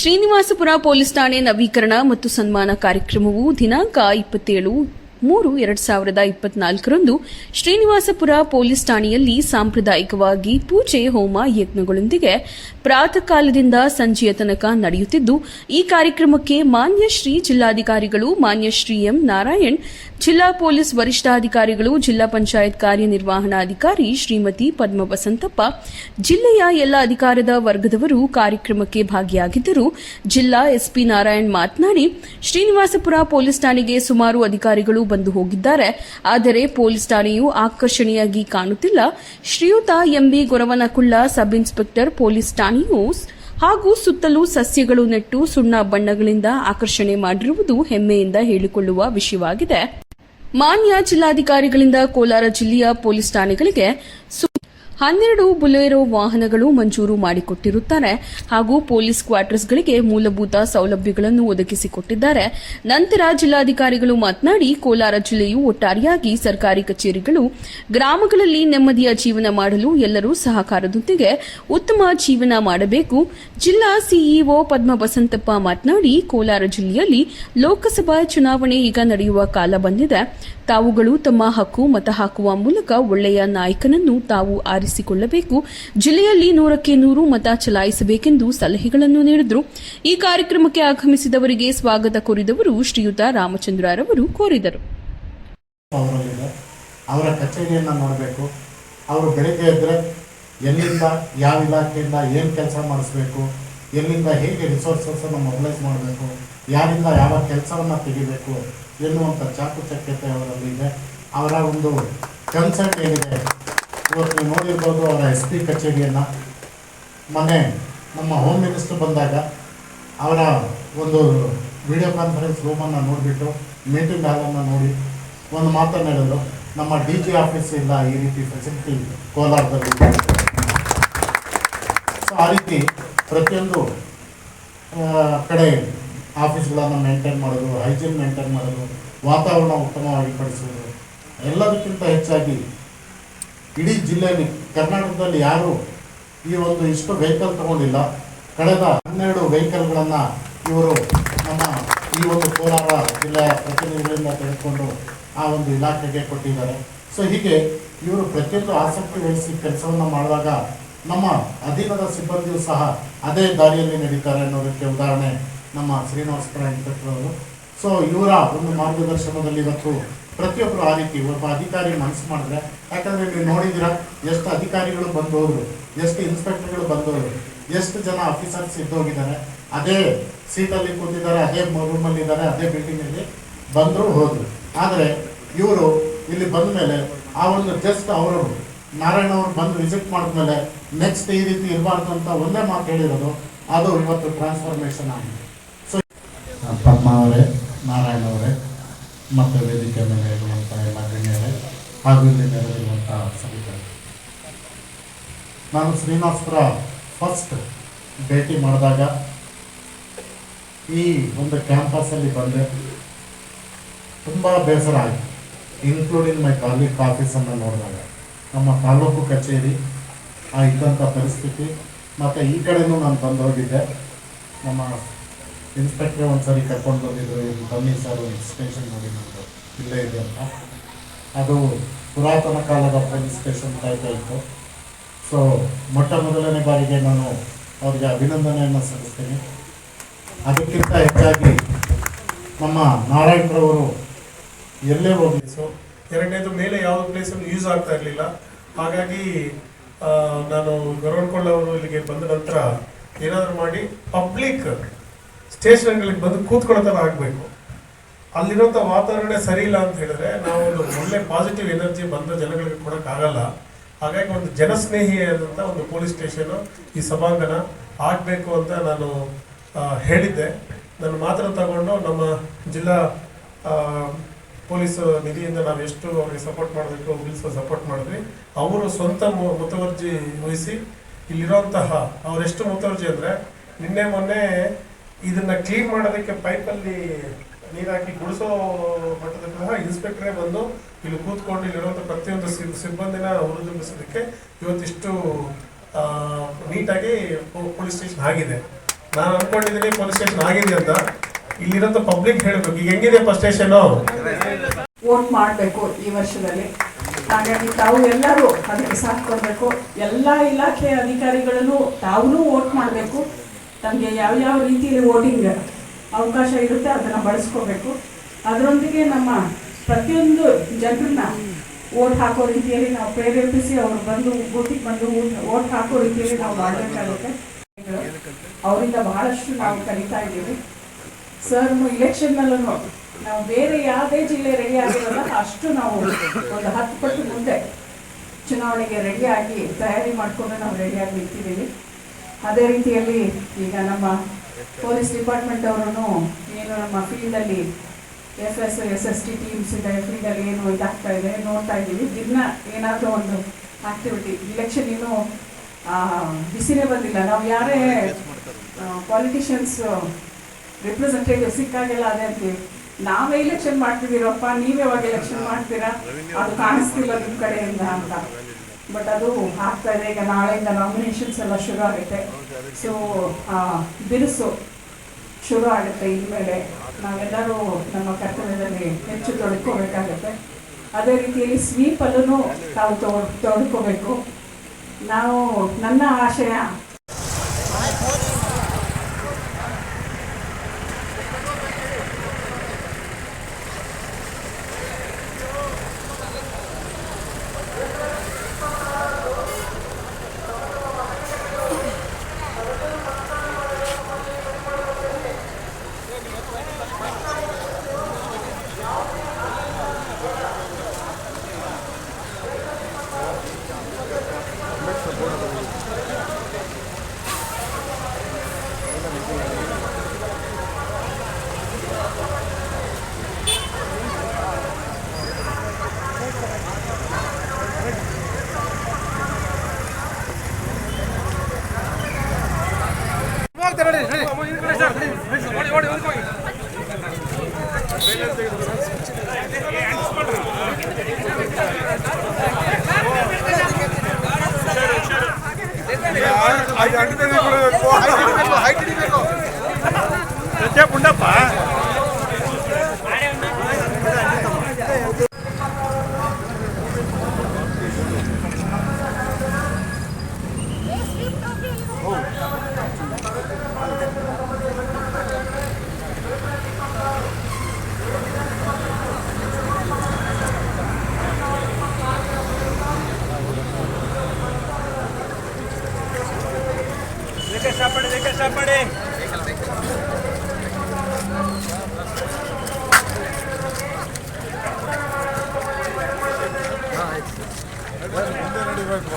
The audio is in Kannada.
ಶ್ರೀನಿವಾಸಪುರ ಪೊಲೀಸ್ ಠಾಣೆ ನವೀಕರಣ ಮತ್ತು ಸನ್ಮಾನ ಕಾರ್ಯಕ್ರಮವು ದಿನಾಂಕ ಇಪ್ಪತ್ತೇಳು ಮೂರು ಎರಡ್ ಸಾವಿರದ ಇಪ್ಪತ್ನಾಲ್ಕರಂದು ಶ್ರೀನಿವಾಸಪುರ ಪೊಲೀಸ್ ಠಾಣೆಯಲ್ಲಿ ಸಾಂಪ್ರದಾಯಿಕವಾಗಿ ಪೂಜೆ ಹೋಮ ಯಜ್ಞಗಳೊಂದಿಗೆ ಪ್ರಾತಃ ಕಾಲದಿಂದ ಸಂಜೆಯ ತನಕ ನಡೆಯುತ್ತಿದ್ದು, ಈ ಕಾರ್ಯಕ್ರಮಕ್ಕೆ ಮಾನ್ಯ ಶ್ರೀ ಜಿಲ್ಲಾಧಿಕಾರಿಗಳು ಮಾನ್ಯ ಶ್ರೀ ಎಂ ನಾರಾಯಣ್ ಜಿಲ್ಲಾ ಪೊಲೀಸ್ ವರಿಷ್ಠಾಧಿಕಾರಿಗಳು, ಜಿಲ್ಲಾ ಪಂಚಾಯತ್ ಕಾರ್ಯನಿರ್ವಹಣಾಧಿಕಾರಿ ಶ್ರೀಮತಿ ಪದ್ಮ ವಸಂತಪ್ಪ ಜಿಲ್ಲೆಯ ಎಲ್ಲ ಅಧಿಕಾರದ ವರ್ಗದವರು ಕಾರ್ಯಕ್ರಮಕ್ಕೆ ಭಾಗಿಯಾಗಿದ್ದರು. ಜಿಲ್ಲಾ ಎಸ್ಪಿ ನಾರಾಯಣ್ ಮಾತನಾಡಿ, ಶ್ರೀನಿವಾಸಪುರ ಪೊಲೀಸ್ ಠಾಣೆಗೆ ಸುಮಾರು ಅಧಿಕಾರಿಗಳು ಬಂದು ಹೋಗಿದ್ದಾರೆ. ಆದರೆ ಪೊಲೀಸ್ ಠಾಣೆಯು ಆಕರ್ಷಣೀಯಾಗಿ ಕಾಣುತ್ತಿಲ್ಲ. ಶ್ರೀಯುತ M B Goravanakulla sub inspector police ಠಾಣೆಯು ಹಾಗೂ ಸುತ್ತಲೂ ಸಸ್ಯಗಳು ನೆಟ್ಟು ಸುಣ್ಣ ಬಣ್ಣಗಳಿಂದ ಆಕರ್ಷಣೆ ಮಾಡಿರುವುದು ಹೆಮ್ಮೆಯಿಂದ ಹೇಳಿಕೊಳ್ಳುವ ವಿಷಯವಾಗಿದೆ. ಮಾನ್ಯ ಜಿಲ್ಲಾಧಿಕಾರಿಗಳಿಂದ ಕೋಲಾರ ಜಿಲ್ಲೆಯ ಪೊಲೀಸ್ ಠಾಣೆಗಳಿಗೆ ಹನ್ನೆರಡು ಬುಲೆರೋ ವಾಹನಗಳು ಮಂಜೂರು ಮಾಡಿಕೊಟ್ಟಿರುತ್ತಾರೆ ಹಾಗೂ ಪೊಲೀಸ್ ಕ್ವಾರ್ಟರ್ಸ್ಗಳಿಗೆ ಮೂಲಭೂತ ಸೌಲಭ್ಯಗಳನ್ನು ಒದಗಿಸಿಕೊಟ್ಟಿದ್ದಾರೆ. ನಂತರ ಜಿಲ್ಲಾಧಿಕಾರಿಗಳು ಮಾತನಾಡಿ, ಕೋಲಾರ ಜಿಲ್ಲೆಯು ಒಟ್ಟಾರೆಯಾಗಿ ಸರ್ಕಾರಿ ಕಚೇರಿಗಳು, ಗ್ರಾಮಗಳಲ್ಲಿ ನೆಮ್ಮದಿಯ ಜೀವನ ಮಾಡಲು ಎಲ್ಲರೂ ಸಹಕಾರದೊಂದಿಗೆ ಉತ್ತಮ ಜೀವನ ಮಾಡಬೇಕು. ಜಿಲ್ಲಾ ಸಿಇಒ ಪದ್ಮ ಬಸಂತಪ್ಪ ಮಾತನಾಡಿ, ಕೋಲಾರ ಜಿಲ್ಲೆಯಲ್ಲಿ ಲೋಕಸಭಾ ಚುನಾವಣೆ ಈಗ ನಡೆಯುವ ಕಾಲ ಬಂದಿದೆ. ತಾವುಗಳು ತಮ್ಮ ಹಕ್ಕು ಮತ ಹಾಕುವ ಮೂಲಕ ಒಳ್ಳೆಯ ನಾಯಕನನ್ನು ತಾವು ಆರಿಸಿಕೊಳ್ಳಬೇಕು. ಜಿಲ್ಲೆಯಲ್ಲಿ ನೂರಕ್ಕೆ ನೂರು ಮತ ಚಲಾಯಿಸಬೇಕೆಂದು ಸಲಹೆಗಳನ್ನು ನೀಡಿದರು. ಈ ಕಾರ್ಯಕ್ರಮಕ್ಕೆ ಆಗಮಿಸಿದವರಿಗೆ ಸ್ವಾಗತ ಕೋರಿದವರು ಶ್ರೀಯುತ ರಾಮಚಂದ್ರರವರು ಕೋರಿದರು. ಅವರ ಕಚೇರಿಯನ್ನು ನೋಡಬೇಕು. ಅವರು ಬೆಳಿಗ್ಗೆ ಎದ್ದರೆ ಎಲ್ಲಿಂದ, ಯಾವ ಇಲಾಖೆಯಿಂದ ಏನು ಕೆಲಸ ಮಾಡಿಸ್ಬೇಕು ಎಲ್ಲಿಂದ ಹೇಗೆ ರಿಸೋರ್ಸಸನ್ನು ಮೊಬಲೈಸ್ ಮಾಡಬೇಕು, ಯಾರಿಂದ ಯಾವ ಕೆಲಸವನ್ನು ತೆಗಿಬೇಕು ಎನ್ನುವಂಥ ಚಾಕುಚಕ್ಯತೆ ಅವರಲ್ಲಿದೆ ಅವರ ಒಂದು ಕನ್ಸರ್ಟ್ ಏನಿದೆ? ಇವತ್ತು ನೋಡಿರ್ಬೋದು, ಅವರ ಎಸ್ ಪಿ ಕಚೇರಿಯನ್ನು. ಮೊನ್ನೆ ನಮ್ಮ ಹೋಮ್ ಮಿನಿಸ್ಟರ್ ಬಂದಾಗ ಅವರ ಒಂದು ವಿಡಿಯೋ ಕಾನ್ಫರೆನ್ಸ್ ರೂಮನ್ನು ನೋಡಿಬಿಟ್ಟು ಮೀಟಿಂಗ್ ಹಾಲನ್ನು ನೋಡಿ ಒಂದು ಮಾತನ್ನು ಹೇಳಿದ್ರು. ನಮ್ಮ ಡಿ ಜಿ ಆಫೀಸಿಂದ ಈ ರೀತಿ ಫೆಸಿಲಿಟಿ ಕೋಲಾರದಲ್ಲಿ ಸೊ ಆ ರೀತಿ ಪ್ರತಿಯೊಂದು ಕಡೆ ಆಫೀಸ್ಗಳನ್ನು ಮೇಂಟೈನ್ ಮಾಡೋದು ಹೈಜೀನ್ ಮೇಂಟೈನ್ ಮಾಡೋದು, ವಾತಾವರಣ ಉತ್ತಮವಾಗಿ ಪಡಿಸುವುದು, ಎಲ್ಲದಕ್ಕಿಂತ ಹೆಚ್ಚಾಗಿ ಇಡೀ ಜಿಲ್ಲೆಯಲ್ಲಿ, ಕರ್ನಾಟಕದಲ್ಲಿ ಯಾರೂ ಈ ಒಂದು ಇಷ್ಟು ವೆಹಿಕಲ್ ತಗೊಂಡಿಲ್ಲ. ಕಳೆದ ಹನ್ನೆರಡು ವೆಹಿಕಲ್ಗಳನ್ನು ಇವರು ನಮ್ಮ ಈ ಒಂದು ಕೋಲಾರ ಜಿಲ್ಲೆಯ ಪ್ರತಿನಿಧಿಗಳಿಂದ ತೆಗೆದುಕೊಂಡು ಆ ಒಂದು ಇಲಾಖೆಗೆ ಕೊಟ್ಟಿದ್ದಾರೆ. ಸೊ ಹೀಗೆ ಇವರು ಪ್ರತಿಯೊಂದು ಆಸಕ್ತಿ ವಹಿಸಿ ಕೆಲಸವನ್ನು ಮಾಡುವಾಗ ನಮ್ಮ ಅಧೀನದ ಸಿಬ್ಬಂದಿಯೂ ಸಹ ಅದೇ ದಾರಿಯಲ್ಲಿ ನಡೀತಾರೆ ಅನ್ನೋದಕ್ಕೆ ಉದಾಹರಣೆ ನಮ್ಮ ಶ್ರೀನಿವಾಸಪುರ ಇನ್ಸ್ಪೆಕ್ಟರ್ ಅವರು ಸೊ ಇವರ ಒಂದು ಮಾರ್ಗದರ್ಶನದಲ್ಲಿ ಇವತ್ತು ಪ್ರತಿಯೊಬ್ಬರು ಆ ರೀತಿ ಒಬ್ಬ ಅಧಿಕಾರಿ ಮನಸ್ಸು ಮಾಡಿದ್ರೆ, ಯಾಕಂದ್ರೆ ನೀವು ನೋಡಿದ್ದೀರಾ, ಎಷ್ಟು ಅಧಿಕಾರಿಗಳು ಬಂದವರು, ಎಷ್ಟು ಇನ್ಸ್ಪೆಕ್ಟರ್ಗಳು ಬಂದವರು, ಎಷ್ಟು ಜನ ಆಫೀಸರ್ಸ್ ಇದ್ದೋಗಿದ್ದಾರೆ. ಅದೇ ಸೀಟಲ್ಲಿ ಕೂತಿದ್ದಾರೆ, ಅದೇ ರೂಮಲ್ಲಿ ಇದ್ದಾರೆ ಅದೇ ಬಿಲ್ಡಿಂಗಲ್ಲಿ ಬಂದರು ಹೋದ್ರು. ಆದರೆ ಇವರು ಇಲ್ಲಿ ಬಂದ ಮೇಲೆ ಆ ಒಂದು ಜಸ್ಟ್ ಅವರು ನಾರಾಯಣ ಅವರು ಬಂದು ವಿಸಿಟ್ ಮಾಡಿದ್ಮೇಲೆ ನೆಕ್ಸ್ಟ್ ಈ ರೀತಿ ಇರಬಾರ್ದು ಅಂತ ಒಂದೇ ಮಾತು ಹೇಳಿರೋದು, ಅದು ಇವತ್ತು ಟ್ರಾನ್ಸ್ಫಾರ್ಮೇಷನ್ ಆಗಿದೆ. ಸೊ ಪದ್ಮ ಅವರೇ, ನಾರಾಯಣ ಅವರೇ, ಮತ್ತು ವೇದಿಕೆ ಮೇಲೆ ಇರುವಂಥ ಎಲ್ಲ ಗಣ್ಯರೇ, ಹಾಗೂ ಇಲ್ಲಿ ನೆರವಿರುವಂಥ ಸಭಿಕರು. ನಾನು ಶ್ರೀನಿವಾಸ್ಪುರ ಫಸ್ಟ್ ಭೇಟಿ ಮಾಡಿದಾಗ ಈ ಒಂದು ಕ್ಯಾಂಪಸಲ್ಲಿ ಬಂದೆ ತುಂಬ ಬೇಸರ ಆಯಿತು ಇನ್ಕ್ಲೂಡಿಂಗ್ ಮೈ ತಾಲೂಕ್ ಆಫೀಸನ್ನು ನೋಡಿದಾಗ. ನಮ್ಮ ತಾಲೂಕು ಕಚೇರಿ ಇದ್ದಂಥ ಪರಿಸ್ಥಿತಿ. ಮತ್ತು ಈ ಕಡೆನೂ ನಾನು ಬಂದು ಹೋಗಿದ್ದೆ. ನಮ್ಮ ಇನ್ಸ್ಪೆಕ್ಟ್ರೆ ಒಂದು ಸರಿ ಕರ್ಕೊಂಡು ಬಂದಿದ್ದರು ಇದು ಬನ್ನಿ ಸರ್ ಸ್ಟೇಷನ್ ನೋಡಿ ನಮ್ಮದು ಇಲ್ಲೇ ಇದೆ ಅಂತ. ಅದು ಪುರಾತನ ಕಾಲದ ಪೊಲೀಸ್ ಸ್ಟೇಷನ್ ಕಾಯ್ತಾ ಇತ್ತು ಸೊ ಮೊಟ್ಟ ಮೊದಲನೇ ಬಾರಿಗೆ ನಾನು ಅವರಿಗೆ ಅಭಿನಂದನೆಯನ್ನು ಸಲ್ಲಿಸ್ತೀನಿ. ಅದಕ್ಕಿಂತ ಹೆಚ್ಚಾಗಿ ನಮ್ಮ ನಾರಾಯಣರವರು ಎಲ್ಲೇ ಹೋಗಿ ಸೊ ಎರಡನೇದು ಮೇಲೆ ಯಾವ ಪ್ಲೇಸನ್ನು ಯೂಸ್ ಆಗ್ತಾ ಇರಲಿಲ್ಲ. ಹಾಗಾಗಿ ನಾನು ಗರುಡ್ಕೊಳ್ಳ ಅವರು ಇಲ್ಲಿಗೆ ಬಂದ ನಂತರ ಏನಾದರೂ ಮಾಡಿ ಪಬ್ಲಿಕ್ ಸ್ಟೇಷನ್ಗಳಿಗೆ ಬಂದು ಕೂತ್ಕೊಳ್ಳೋ ಥರ ಆಗಬೇಕು. ಅಲ್ಲಿರೋಂಥ ವಾತಾವರಣ ಸರಿ ಇಲ್ಲ ಅಂತ ಹೇಳಿದ್ರೆ ನಾವು ಒಂದು ಒಳ್ಳೆ ಪಾಸಿಟಿವ್ ಎನರ್ಜಿ ಬಂದ ಜನಗಳಿಗೆ ಕೊಡೋಕ್ಕಾಗಲ್ಲ ಹಾಗಾಗಿ ಒಂದು ಜನಸ್ನೇಹಿಯಾದಂಥ ಒಂದು ಪೊಲೀಸ್ ಸ್ಟೇಷನು ಈ ಸಭಾಂಗಣ ಆಗಬೇಕು ಅಂತ ನಾನು ಹೇಳಿದ್ದೆ. ನನ್ನ ಮಾತ್ರ ತಗೊಂಡು ನಮ್ಮ ಜಿಲ್ಲಾ ಪೊಲೀಸ್ ನಿಧಿಯಿಂದ ನಾವು ಎಷ್ಟು ಅವರಿಗೆ ಸಪೋರ್ಟ್ ಮಾಡಬೇಕು ವಿಲ್ಸ್ ಸಪೋರ್ಟ್ ಮಾಡಿದ್ವಿ. ಅವರು ಸ್ವಂತ ಮುತುವರ್ಜಿ ವಹಿಸಿ ಇಲ್ಲಿರುವಂತಹ ಅವರೆಷ್ಟು ಮುತುವರ್ಜಿ ಅಂದರೆ ನಿನ್ನೆ ಮೊನ್ನೆ ಇದನ್ನ ಕ್ಲೀನ್ ಮಾಡೋದಕ್ಕೆ ಪೈಪಲ್ಲಿ ನೀರು ಹಾಕಿ ಗುಡಿಸೋ ಮಟ್ಟದ ಇನ್ಸ್ಪೆಕ್ಟ್ರೇ ಬಂದು ಇಲ್ಲಿ ಕೂತ್ಕೊಂಡು ಇಲ್ಲಿರುವಂಥ ಪ್ರತಿಯೊಂದು ಸಿಬ್- ಸಿಬ್ಬಂದಿನ ಹುರಿದುಂಬಿಸೋದಕ್ಕೆ ಇವತ್ತಿಷ್ಟು ನೀಟಾಗಿ ಪೊಲೀಸ್ ಸ್ಟೇಷನ್ ಆಗಿದೆ. ನಾನು ಅನ್ಕೊಂಡಿದ್ದೀನಿ ಪೊಲೀಸ್ ಸ್ಟೇಷನ್ ಆಗಿದೆ ಅಂತ. ಇಲ್ಲಿರೋಂಥ ಪಬ್ಲಿಕ್ ಹೇಳಬೇಕು. ಈಗ ಹೆಂಗಿದೆ ಫಸ್ಟ್ ಸ್ಟೇಷನು ವೋಟ್ ಮಾಡಬೇಕು ಈ ವರ್ಷದಲ್ಲಿ. ಹಾಗಾಗಿ ತಾವು ಎಲ್ಲರೂ ಅದಕ್ಕೆ ಸಾಥ್ ಕೊಡಬೇಕು ಎಲ್ಲ ಇಲಾಖೆ ಅಧಿಕಾರಿಗಳನ್ನು ತಾವೂ ವೋಟ್ ಮಾಡಬೇಕು. ತಮಗೆ ಯಾವ್ಯಾವ ರೀತಿಯಲ್ಲಿ ವೋಟಿಂಗ್ ಅವಕಾಶ ಇರುತ್ತೆ ಅದನ್ನು ಬಳಸ್ಕೋಬೇಕು. ಅದರೊಂದಿಗೆ ನಮ್ಮ ಪ್ರತಿಯೊಂದು ಜನರನ್ನ ಓಟ್ ಹಾಕೋ ರೀತಿಯಲ್ಲಿ ನಾವು ಪ್ರೇರೇಪಿಸಿ ಅವರು ಬಂದು ಬೂತಿಗೆ ಬಂದು ಓಟ್ ಹಾಕೋ ರೀತಿಯಲ್ಲಿ ನಾವು ಮಾಡಬೇಕಾಗುತ್ತೆ. ಅವರಿಂದ ಬಹಳಷ್ಟು ನಾವು ಕಲಿತಾ ಇದ್ದೀವಿ. ಸರ್ ಇಲೆಕ್ಷನ್ನಲ್ಲೂ ನಾವು ಬೇರೆ ಯಾವುದೇ ಜಿಲ್ಲೆ ರೆಡಿ ಆಗಿರಲ್ಲ ಅಷ್ಟು ನಾವು ಒಂದು ಹತ್ತು ಪಟ್ಟು ಮುಂದೆ ಚುನಾವಣೆಗೆ ರೆಡಿಯಾಗಿ ತಯಾರಿ ಮಾಡಿಕೊಂಡು ನಾವು ರೆಡಿಯಾಗಿ ನಿಂತಿದ್ದೀವಿ. ಅದೇ ರೀತಿಯಲ್ಲಿ ಈಗ ನಮ್ಮ ಪೊಲೀಸ್ ಡಿಪಾರ್ಟ್ಮೆಂಟ್ ಅವರು ಏನು ನಮ್ಮ ಫೀಲ್ಡಲ್ಲಿ S S S S T teams ಇದೆ ಫೀಲ್ಡಲ್ಲಿ ಏನು ಇದಾಗ್ತಾ ಇದೆ ನೋಡ್ತಾ ಇದ್ದೀವಿ. ದಿನ ಏನಾದರೂ ಒಂದು ಆಕ್ಟಿವಿಟಿ ಇಲೆಕ್ಷನ್ ಇನ್ನೂ ಬಿಸಿನೇ ಬಂದಿಲ್ಲ. ನಾವು ಯಾರೇ ಪಾಲಿಟಿಷಿಯನ್ಸ್ ರಿಪ್ರೆಸೆಂಟೇಟಿವ್ ಸಿಕ್ಕಾಗೆಲ್ಲ ಅದೇ ಅಂತೀವಿ. ನಾವೇ ಎಲೆಕ್ಷನ್ ಮಾಡ್ತಿದ್ದೀರಪ್ಪ, ನೀವೇ ಯಾವಾಗ ಎಲೆಕ್ಷನ್ ಮಾಡ್ತೀರಾ? ಅದು ಕಾಣಿಸ್ತಿಲ್ಲ ನಿಮ್ ಕಡೆಯಿಂದ ಅಂತ. ಬಟ್ ಅದು ಆಗ್ತಾ ಇದೆ, ಈಗ ನಾಳೆಯಿಂದ ನಾಮಿನೇಷನ್ಸ್ ಎಲ್ಲ ಶುರು ಆಗುತ್ತೆ. ಸೊ ಬಿರುಸು ಶುರು ಆಗುತ್ತೆ ಇನ್ಮೇಲೆ. ನಾವೆಲ್ಲರೂ ನಮ್ಮ ಕರ್ತವ್ಯದಲ್ಲಿ ಹೆಚ್ಚು ತೊಡ್ಕೋಬೇಕಾಗುತ್ತೆ. ಅದೇ ರೀತಿಯಲ್ಲಿ ಸ್ವೀಪಲ್ಲೂ ತಾವು ತೊಡ್, ತೊಡ್ಕೋಬೇಕು. ನಾವು, ನನ್ನ ಆಶಯ ಅದು ಅಂಟದೇ ಕೂಡ ಹೈಟ್ ಹಿಡಿಬೇಕು ಹೈಟ್ ಹಿಡಿಬೇಕು ಸತ್ಯ ಪುಂಡಪ್ಪ ಇಷ್ಟಪಡಿ ಮುಂದೆ ನಡಿಬೇಕು